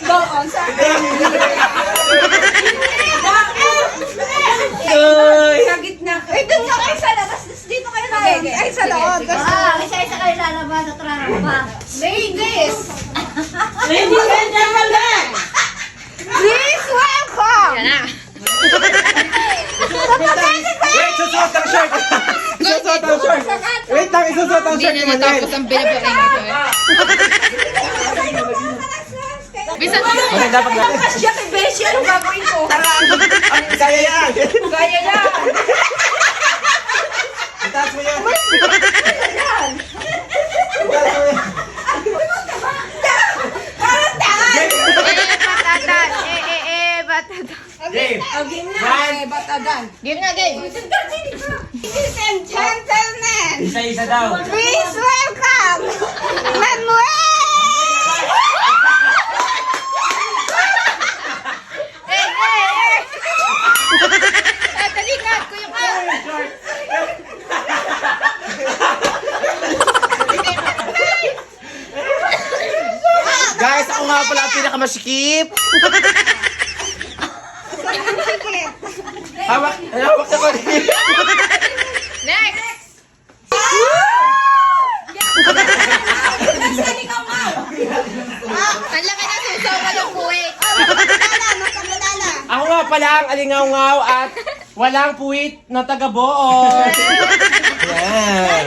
Go on sa Sa gitna. Eh, doon nga kayo sa labas. Dito kayo na. Ay, sa loob. Ah, isa-isa kayo lalabas at rarapa. ladies, Ladies and gentlemen! please welcome. Wait, susuot ang shirt! Isusuot ang shirt! Wait lang, isusuot ang shirt ni Manuel! ang binabuhay nito eh. Bisa Manuel, dapat lang. Siya kay Beshi, anong gagawin ko? Kaya yan! Kaya yan. Itaas mo yan! Itaas mo yan! Parang. Eh, batadan. Eh, eh, eh, batadan. Game! Ang game na. Eh, batagan. Game na, game. And gentlemen, Isa-isa daw. please welcome Manuel! Eh, eh, eh. Eh, talikat ko yung Guys, ako nga pala ang pinakamasikip! Hawak! Hawak na ko Next! Ang laki na susaw ka ng puwit. Ako nga pala ang alingaw-ngaw at walang puwit na taga-boon. Yan.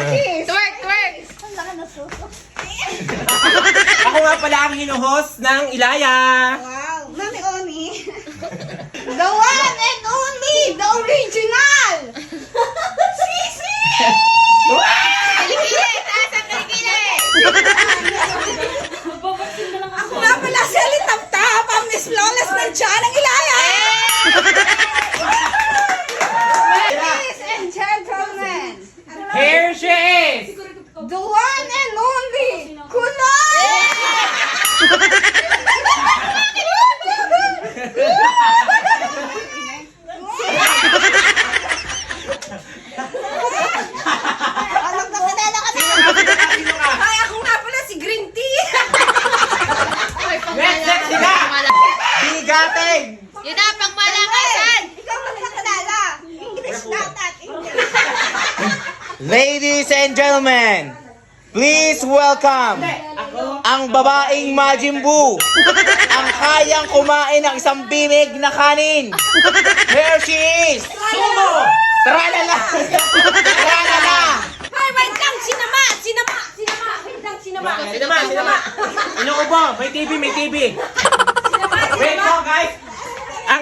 Twerk, twerk. Ako nga pala ang hinuhos ng Ilaya. Wow, Mami Oni. The one and only, the original. Sisi! Kilikili, taas ang kilikili. Ako nga pala si Alitap-tap, ang Miss Flawless ng Tiyan ng Ilaya. Ladies and gentlemen, Here she is! the one and only, Kulay! Alam na kilala ka na. Ay, ako nga pala si Green Tea. Ay, pang Next, next, sila. Bigating! Yun na, pang malakasan. Ikaw lang nakilala. English dapat. English. Ladies and gentlemen, please welcome ang babaeng Majin Buu. Ang kayang kumain ng isang bimig na kanin. Here she is! Sumo! Tralala! Tralala! Ay, wait lang. Sinama. Sinama. Sinama. Wait lang. Sinama. Sinama, sinama! Inuubo, may TV, may TV. Po, guys.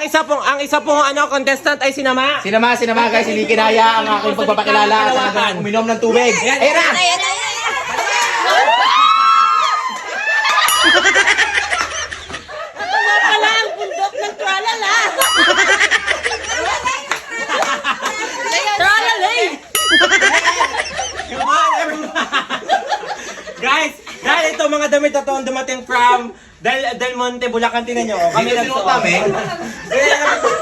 Ang isa pong ang isa pong ano contestant ay sinama. Sinama, sinama guys, hindi kinaya ang aking pagpapakilala at talagang uminom ng tubig. Ayan na! Ayan, ayan, damit na to ang dumating from Del, Del Monte, Bulacan, tinan nyo. oh. Kami Dito nagsuot. sinuot namin. Kaya naman-